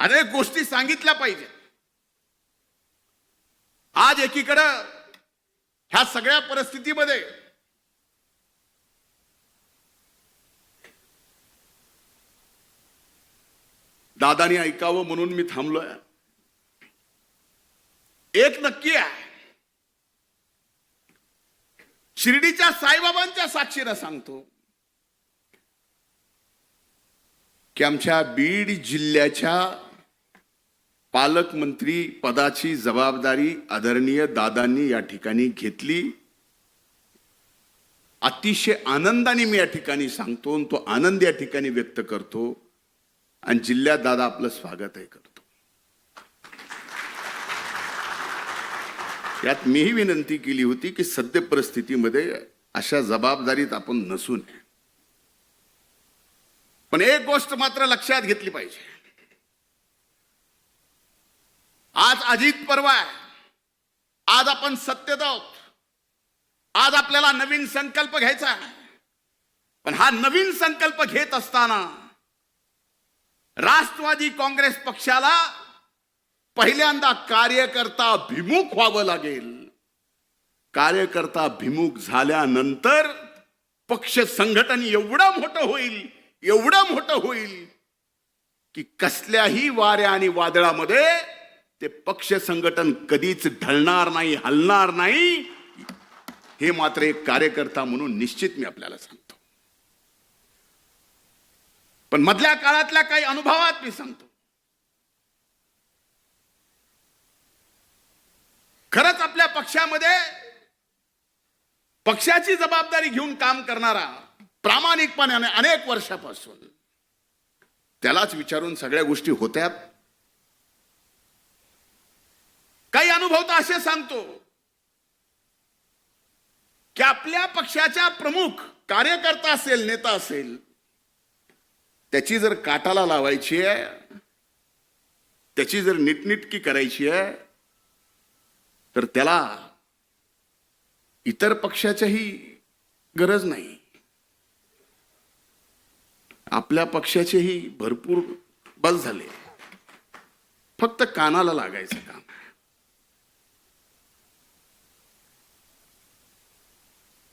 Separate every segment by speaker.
Speaker 1: अनेक गोष्टी सांगितल्या पाहिजे. आज एकीकडं ह्या सगळ्या परिस्थितीमध्ये दादानी ऐकावं म्हणून मी थांबलोय. एक नक्की आहे. शिर्डीच्या साईबाबांच्या साक्षीनं सांगतो की आमच्या बीड जिल्ह्याच्या पालकमंत्री पदाची जबाबदारी आदरणीय दादांनी या ठिकाणी घेतली. अतिशय आनंदाने मी या ठिकाणी सांगतो आणि तो आनंद या ठिकाणी व्यक्त करतो आणि जिल्ह्यात दादा आपलं स्वागतही करतो. यात मीही विनंती केली होती की सद्य परिस्थितीमध्ये अशा जबाबदारीत आपण नसून. पण एक गोष्ट मात्र लक्षात घेतली पाहिजे. आज अजित परवा आहे. आज आपण सत्तेत आहोत. आज आपल्याला नवीन संकल्प घ्यायचा आहे. पण हा नवीन संकल्प घेत असताना राष्ट्रवादी काँग्रेस पक्षाला पहिल्यांदा कार्यकर्ता भिमुख व्हावं लागेल. कार्यकर्ता भिमुख झाल्यानंतर पक्ष संघटन एवढं मोठं होईल एवढं मोठं होईल की कसल्याही वाऱ्या आणि वादळामध्ये ते पक्ष संघटन कधीच ढळणार नाही हलणार नाही हे मात्र एक कार्यकर्ता म्हणून निश्चित मी आपल्याला सांगतो. पण मधल्या काळातल्या काही अनुभवात मी सांगतो. खरंच आपल्या पक्षामध्ये पक्षाची जबाबदारी घेऊन काम करणारा प्रामाणिकपणाने अनेक वर्षापासून त्यालाच विचारून सगळ्या गोष्टी होत्यात काही अनुभव तर असे सांगतो की आपल्या पक्षाच्या प्रमुख कार्यकर्ता असेल नेता असेल त्याची जर काटाला लावायची आहे त्याची जर नीटनिटकी करायची आहे तर त्याला इतर पक्षाच्याही गरज नाही. आपल्या पक्षाचेही भरपूर बस झाले. फक्त कानाला लागायचं काम.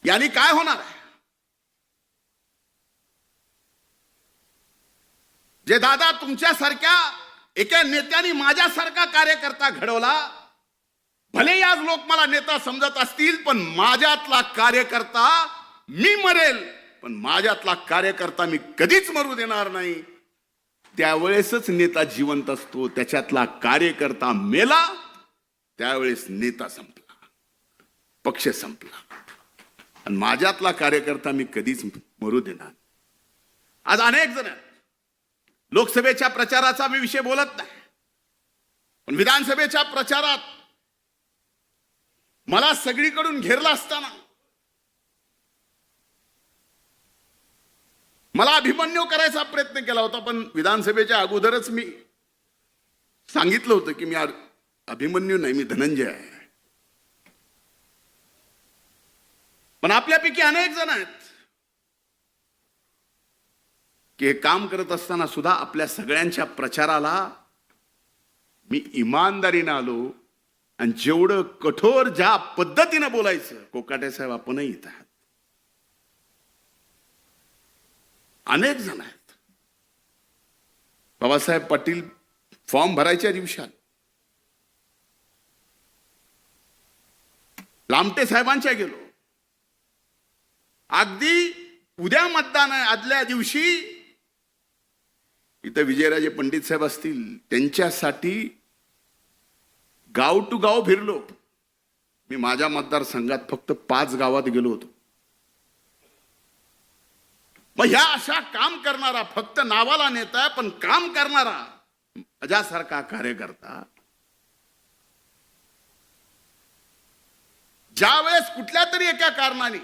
Speaker 1: याने काय होणार आहे? जे दादा तुमच्यासारख्या एका नेत्याने माझ्यासारखा कार्यकर्ता घडवला भले आज लोक मला नेता समजत असतील पण माझ्यातला कार्यकर्ता मी मरेल पण माझ्यातला कार्यकर्ता मी कधीच मरू देणार नाही. त्यावेळेसच नेता जिवंत असतो त्याच्यातला कार्यकर्ता मेला त्यावेळेस नेता संपला पक्ष संपला. आणि माझ्यातला कार्यकर्ता मी कधीच मरू देणार. आज अनेक जण लोकसभेच्या प्रचाराचा मी विषय बोलत नाही. पण विधानसभेच्या प्रचारात मला सगळीकडून घेरला असताना मला अभिमन्यू करायचा प्रयत्न केला होता पण विधानसभेच्या अगोदरच मी सांगितलं होतं की मी अभिमन्यू नाही मी धनंजय आहे. पण आपल्यापैकी अनेक जण आहेत की हे काम करत असताना सुद्धा आपल्या सगळ्यांच्या प्रचाराला मी इमानदारीनं आलो आणि जेवढं कठोर ज्या पद्धतीनं बोलायचं कोकाटे साहेब आपणही येत आहात अनेक जण आहेत बाबासाहेब पाटील फॉर्म भरायच्या दिवसात आले. लामटे साहेबांच्या गेलो अगदी उद्या मतदान आदल्या दिवशी इथं विजयराजे पंडित साहेब असतील त्यांच्यासाठी गाव टू गाव फिरलो. मी माझ्या मतदारसंघात फक्त पाच गावात गेलो होतो. मग ह्या अशा काम करणारा फक्त नावाला नेता पण काम करणारा माझ्यासारखा कार्यकर्ता ज्या वेळेस कुठल्या तरी एका कारणाने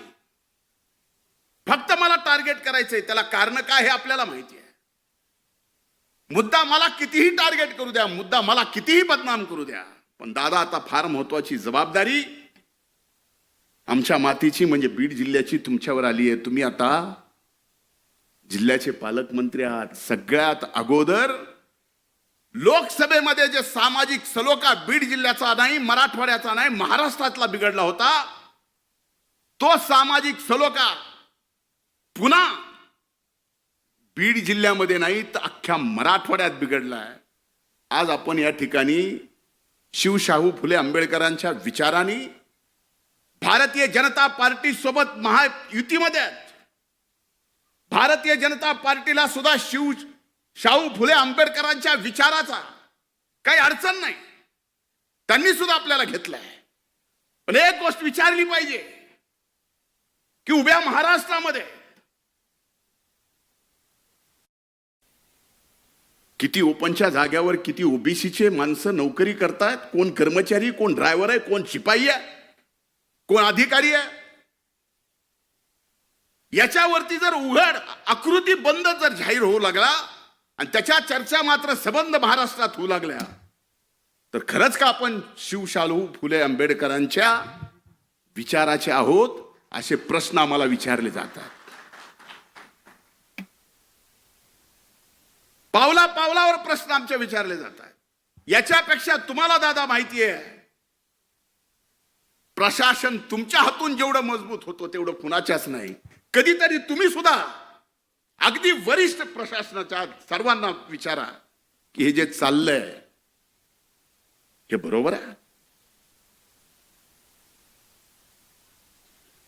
Speaker 1: फक्त मला टार्गेट करायचंय. त्याला कारण काय हे आपल्याला माहिती आहे. मुद्दा मला कितीही टार्गेट करू द्या मुद्दा मला कितीही बदनाम करू द्या पण दादा आता फार महत्वाची जबाबदारी आमच्या मातीची म्हणजे बीड जिल्ह्याची तुमच्यावर आली आहे. तुम्ही आता जिल्ह्याचे पालकमंत्री आहात. सगळ्यात अगोदर लोकसभेमध्ये जे सामाजिक सलोखा बीड जिल्ह्याचा नाही मराठवाड्याचा नाही महाराष्ट्रातला बिघडला होता तो सामाजिक सलोखा पुन्हा बीड जिल्ह्यामध्ये नाही तर अख्ख्या मराठवाड्यात बिघडलाय. आज आपण या ठिकाणी शिवशाहू फुले आंबेडकरांच्या विचाराने भारतीय जनता पार्टी सोबत महायुतीमध्ये आहेत. भारतीय जनता पार्टीला सुद्धा शिव शाहू फुले आंबेडकरांच्या विचाराचा काही अडचण नाही. त्यांनी सुद्धा आपल्याला घेतलाय. पण एक गोष्ट विचारली पाहिजे की उभ्या महाराष्ट्रामध्ये किती ओपनच्या जाग्यावर किती ओबीसीचे माणसं नोकरी करतायत? कोण कर्मचारी कोण ड्रायव्हर आहे कोण शिपाई आहे? कोण अधिकारी आहे? याच्यावरती जर उघड आकृती बंद जर जाहीर होऊ लागला आणि त्याच्या चर्चा मात्र सबंध महाराष्ट्रात होऊ लागल्या तर खरंच का आपण शिवशालू फुले आंबेडकरांच्या विचाराचे आहोत? असे प्रश्न आम्हाला विचारले जातात. पावला पावलावर प्रश्न आमचे विचारले जातात याच्यापेक्षा तुम्हाला दादा माहिती आहे प्रशासन तुमच्या हातून जेवढं मजबूत होतं तेवढं कुणाच्याच नाही. कधीतरी तुम्ही सुद्धा अगदी वरिष्ठ प्रशासनाच्या सर्वांना विचारा की हे जे चाललंय हे बरोबर आहे?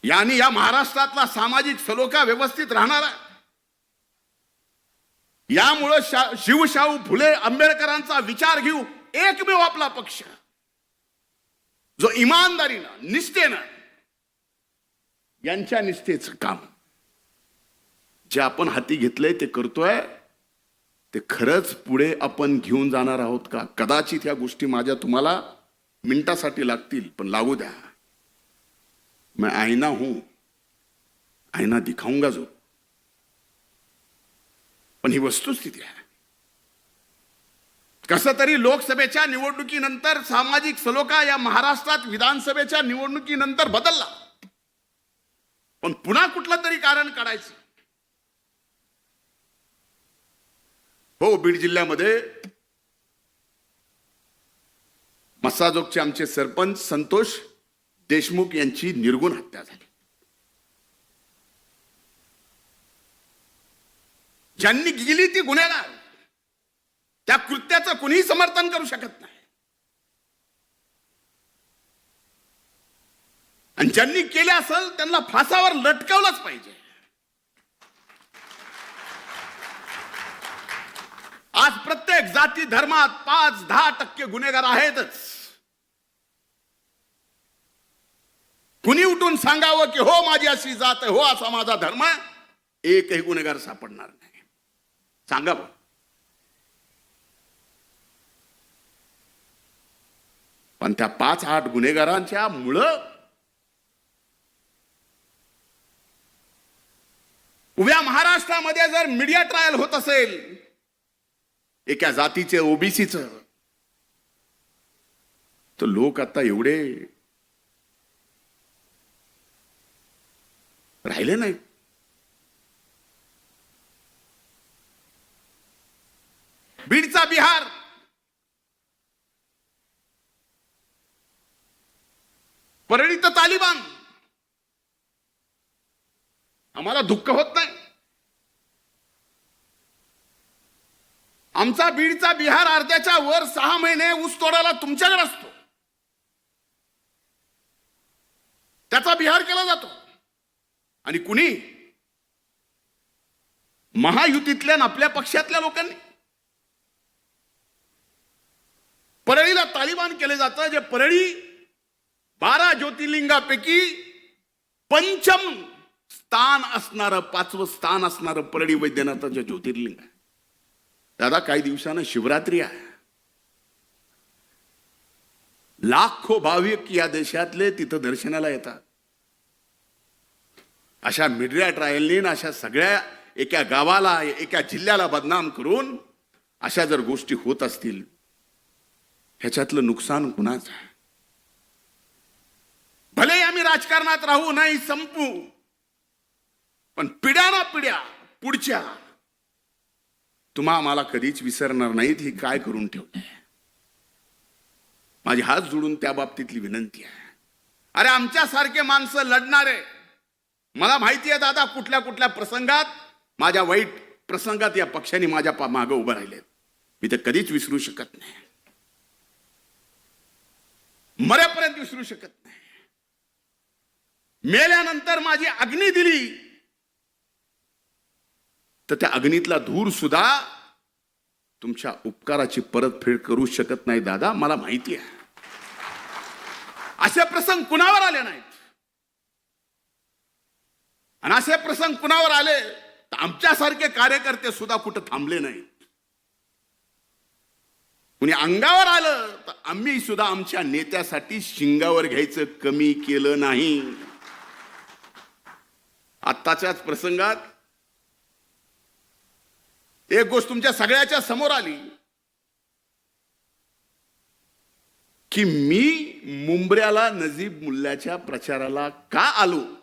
Speaker 1: याने या महाराष्ट्रातला सामाजिक सलोखा व्यवस्थित राहणार आहे? यामुळं शा- शिवशाहू फुले आंबेडकरांचा विचार घेऊ एकमेव आपला पक्ष. जो इमानदारीनं निष्ठेनं यांच्या निष्ठेचं काम. जे आपण हाती घेतलंय ते करतोय ते खरंच पुढे आपण घेऊन जाणार आहोत का? कदाचित ह्या गोष्टी माझ्या तुम्हाला मिनिटासाठी लागतील पण लागू द्या. मैं आईना हूं आईना दिखाऊंगा जो पण ही वस्तुस्थिती आहे. कसं तरी लोकसभेच्या निवडणुकीनंतर सामाजिक सलोखा या महाराष्ट्रात विधानसभेच्या निवडणुकीनंतर बदलला. पण पुन्हा कुठलं तरी कारण काढायचं. हो बीड जिल्ह्यामध्ये मस्साजोगचे आमचे सरपंच संतोष देशमुख यांची निर्गुण हत्या झाली. ज्यांनी गेली ती गुन्हेगार. त्या कृत्याचं कुणीही समर्थन करू शकत नाही. आणि ज्यांनी केले असेल त्यांना फासावर लटकवलंच पाहिजे. आज प्रत्येक जाती धर्मात पाच दहा टक्के गुन्हेगार आहेतच. कुणी उठून सांगावं की हो माझी अशी जात आहे हो असा माझा धर्म आहे. एकही गुन्हेगार सापडणार नाही. सांगावं पण त्या पाच आठ गुन्हेगारांच्या मुळं उभ्या महाराष्ट्रामध्ये जर मीडिया ट्रायल होत असेल एका जातीचे ओबीसीच तर लोक आता एवढे राहिले नाही बीडचा बिहार. परळीत तालिबान. आम्हाला दुःख होत नाही. आमचा बीडचा बिहार अर्ध्याच्या वर सहा महिने ऊस तोडायला तुमच्याकडे असतो. त्याचा बिहार केला जातो. आणि कुणी महायुतीतल्या आपल्या पक्षातल्या लोकांनी परळीला तालिबान केले जातं जे परळी बारा ज्योतिर्लिंगापैकी पंचम स्थान असणारं पाचवं स्थान असणारं परळी वैद्यनाथाचं ज्योतिर्लिंग आहे. दादा काही दिवसानं शिवरात्री आहे. लाखो भाविक या देशातले तिथं दर्शनाला येतात. अशा मीडिया ट्रायलनी अशा सगळ्या एका गावाला एका जिल्ह्याला बदनाम करून अशा जर गोष्टी होत असतील ह्याच्यातलं नुकसान कुणाचं आहे? भले आम्ही राजकारणात राहू नाही संपू पण पिढ्या ना पिढ्या पुढच्या. तुम्हा आम्हाला कधीच विसरणार नाहीत ही काय करून ठेवलंय माझे हात जोडून त्या बाबतीतली विनंती आहे. अरे आमच्यासारखे माणसं लढणारे मला माहिती आहे दादा कुठल्या कुठल्या प्रसंगात माझ्या वाईट प्रसंगात या पक्षाने माझ्या पा मागं उभं राहिले मी ते कधीच विसरू शकत नाही. मरेपर्यंत विसरू शकत नाही. मेल्यानंतर माझी अग्नी दिली. तर त्या अग्नीतला धूर सुद्धा तुमच्या उपकाराची परतफेड करू शकत नाही दादा. मला माहिती आहे. असे प्रसंग कुणावर आले नाहीत? आणि असे प्रसंग कुणावर आले? तर आमच्यासारखे कार्यकर्ते सुद्धा कुठं थांबले नाहीत. कुणी अंगावर आलं तर आम्ही सुद्धा आमच्या नेत्यासाठी शिंगावर घ्यायचं कमी केलं नाही. आत्ताच्याच प्रसंगात एक गोष्ट तुमच्या सगळ्याच्या समोर आली की मी मुंबऱ्याला नजीब मुल्ल्याच्या प्रचाराला का आलो?